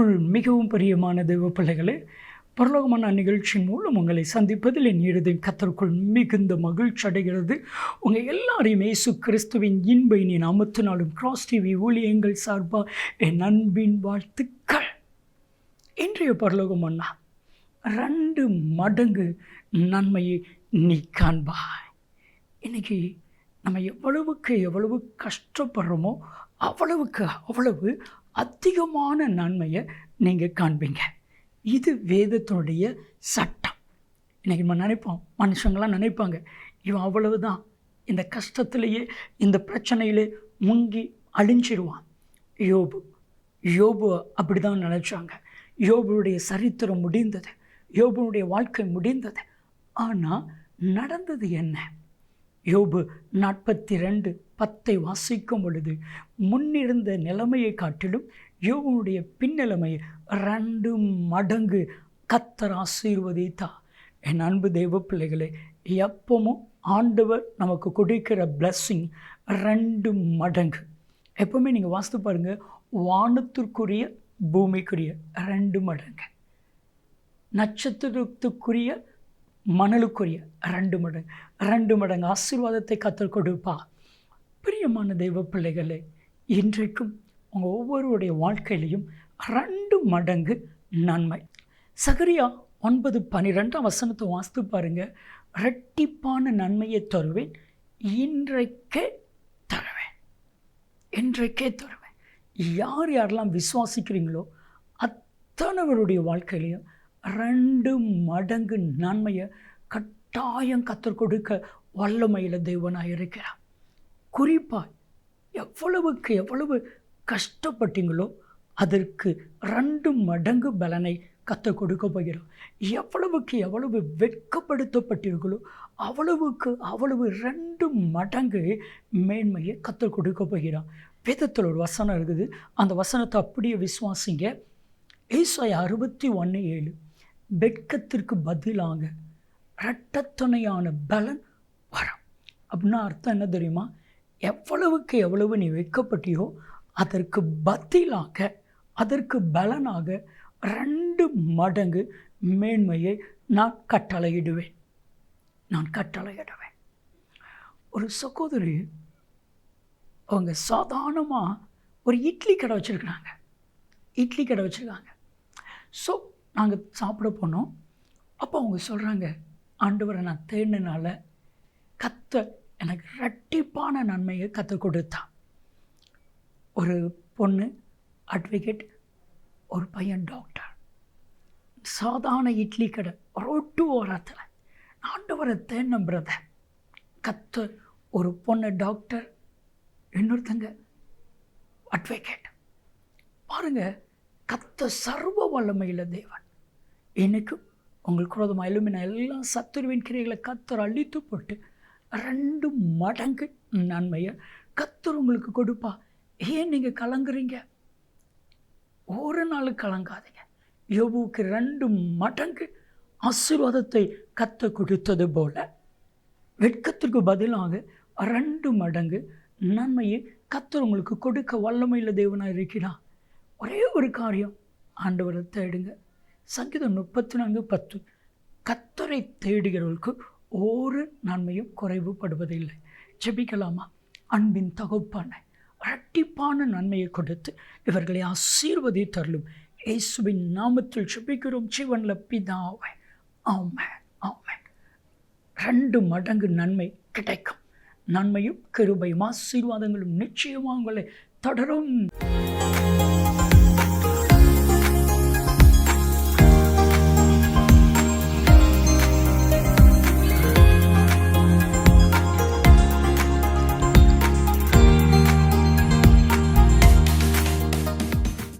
கிறிஸ்துக்குள் மிகவும் பிரியமான தெய்வ பிள்ளைகளே பரலோகமான நிகழ்ச்சி மூலம் உங்களை சந்திப்பதில் என் இறுதி கத்தருக்குள் மிகுந்த மகிழ்ச்சி அடைகிறது. உங்கள் எல்லாரையும் இயேசு கிறிஸ்துவின் இன்பை நீ நாமத்தினாலும் கிராஸ் டிவி ஊழியங்கள் சார்பாக என் அன்பின் வாழ்த்துக்கள். இன்றைய பரலோகம் அண்ணா ரெண்டு மடங்கு நன்மையை நீ காண்பாய். இன்னைக்கு நம்ம எவ்வளவுக்கு எவ்வளவு கஷ்டப்படுறோமோ அவ்வளவுக்கு அவ்வளவு அதிகமான நன்மையை நீங்கள் காண்பீங்க. இது வேதத்தினுடைய சட்டம். இன்றைக்கி நம்ம நினைப்போம் மனுஷங்களாம் நினைப்பாங்க இவன் அவ்வளவுதான். இந்த கஷ்டத்திலேயே இந்த பிரச்சனையிலே முங்கி அழிஞ்சிடுவான் யோபு யோபு அப்படி தான் நினச்சாங்க. யோபுடைய சரித்திரம் முடிந்தது. யோபுனுடைய வாழ்க்கை முடிந்தது. ஆனால் நடந்தது என்ன? யோபு நாற்பத்தி ரெண்டு பத்தை வாசிக்கும் பொழுது முன்னிருந்த நிலைமையை காட்டிலும் யோபுனுடைய பின்னிலைமை ரெண்டு மடங்கு கத்தர் ஆசீர்வதித்தா. என் அன்பு தெய்வ பிள்ளைகளே எப்பவும் ஆண்டவர் நமக்கு கொடுக்கிற பிளஸ்ஸிங் ரெண்டு மடங்கு. எப்பவுமே நீங்கள் வாசித்து பாருங்கள் வானத்திற்குரிய பூமிக்குரிய ரெண்டு மடங்கு. நட்சத்திரத்துக்குரிய மணலுக்குரிய ரெண்டு மடங்கு. ரெண்டு மடங்கு ஆசீர்வாதத்தை கத்தர் கொடுப்பா பிரியமான தெய்வ பிள்ளைகளே இன்றைக்கும் உங்கள் ஒவ்வொருவருடைய வாழ்க்கையிலையும் ரெண்டு மடங்கு நன்மை. சகரியா ஒன்பது பன்னிரெண்டாம் வசனத்தை வாசித்து பாருங்க. ரெட்டிப்பான நன்மையை தருவேன் இன்றைக்கே தருவேன். இன்றைக்கே தருவேன். யார் யாரெல்லாம் விசுவாசிக்கிறீங்களோ அத்தனைவருடைய வாழ்க்கையிலையும் ரெண்டு மடங்கு நன்மையை கட்டாயம் கற்றுக் கொடுக்க வல்லமையில் தெய்வனாக இருக்கிறான் குறிப்பாக எவ்வளவுக்கு எவ்வளவு கஷ்டப்பட்டீங்களோ அதற்கு ரெண்டு மடங்கு பலனை கத்த கொடுக்க போகிறோம் எவ்வளவுக்கு எவ்வளவு வெட்கப்படுத்தப்பட்டீர்களோ அவ்வளவுக்கு அவ்வளவு ரெண்டு மடங்கு மேன்மையை கத்த கொடுக்க போகிறான் வேதத்தில் ஒரு வசனம் இருக்குது. அந்த வசனத்தை அப்படியே விசுவாசிங்க. ஏசாய் அறுபத்தி ஒன்று ஏழு. வெட்கத்திற்கு பதிலாக இரட்டத்துணையான பலன் வரும். அப்படின்னா அர்த்தம் என்ன தெரியுமா? எவ்வளவுக்கு எவ்வளவு நீ வைக்கப்பட்டியோ அதற்கு பத்திலாக அதற்கு பலனாக ரெண்டு மடங்கு மேன்மையை நான் கட்டளையிடுவேன். நான் கட்டளையிடுவேன். ஒரு சகோதரி அவங்க சாதாரணமாக ஒரு இட்லி கடை வச்சுருக்குறாங்க. இட்லி கடை வச்சுருக்காங்க. ஸோ நாங்கள் சாப்பிட போனோம். அப்போ அவங்க சொல்கிறாங்க ஆண்டவரை நான் தேடினால கத்த எனக்கு ரெட்டிப்பான நன்மையை கற்றுக் கொடுத்தான். ஒரு பொண்ணு அட்வொகேட் ஒரு பையன் டாக்டர் சாதாரண இட்லி கடை ரோட்டு ஓரத்தில். ஆண்டவரை வர பிரதர் கத்த ஒரு பொண்ணு டாக்டர் இன்னொருத்தங்க அட்வொகேட் பாருங்க கத்த சர்வ வல்லமையில் தேவன். எனக்கும் உங்களுக்கு குரோதமாக எலுமின எல்லாம் சத்துருவின் கிரைகளை கத்தர் அழித்து போட்டு ரெண்டு மடங்கு நன்மையை கத்தர் உங்களுக்கு கொடுப்பா. ஏன் நீங்கள் கலங்குறீங்க? ஒரு நாள் கலங்காதீங்க. யோபுவுக்கு ரெண்டு மடங்கு ஆசீர்வாதத்தை கத்த கொடுத்தது போல வெட்கத்திற்கு பதிலாக ரெண்டு மடங்கு நன்மையை கத்தர் உங்களுக்கு கொடுக்க வல்லமையில் தேவனாக இருக்கிறான் ஒரே ஒரு காரியம் ஆண்டவரை தேடுங்க. சங்கீதம் முப்பத்தி நான்கு பத்து. கத்தரை தேடுகிறவர்களுக்கு ஒரு நன்மையும் குறைவுபடுவதில்லை. ஜெபிக்கலாமா? அன்பின் தகுப்பான இரட்டிப்பான நன்மையை கொடுத்து இவர்களை ஆசீர்வதித்தருளும் இயேசுவின் நாமத்தில் ஜெபிக்கிறோம் ஜீவனில் பிதாவை. ஆமை ஆமை ரெண்டு மடங்கு நன்மை கிடைக்கும். நன்மையும் கிருபையும் ஆசீர்வாதங்களும் நிச்சயமாக உங்களை தொடரும்.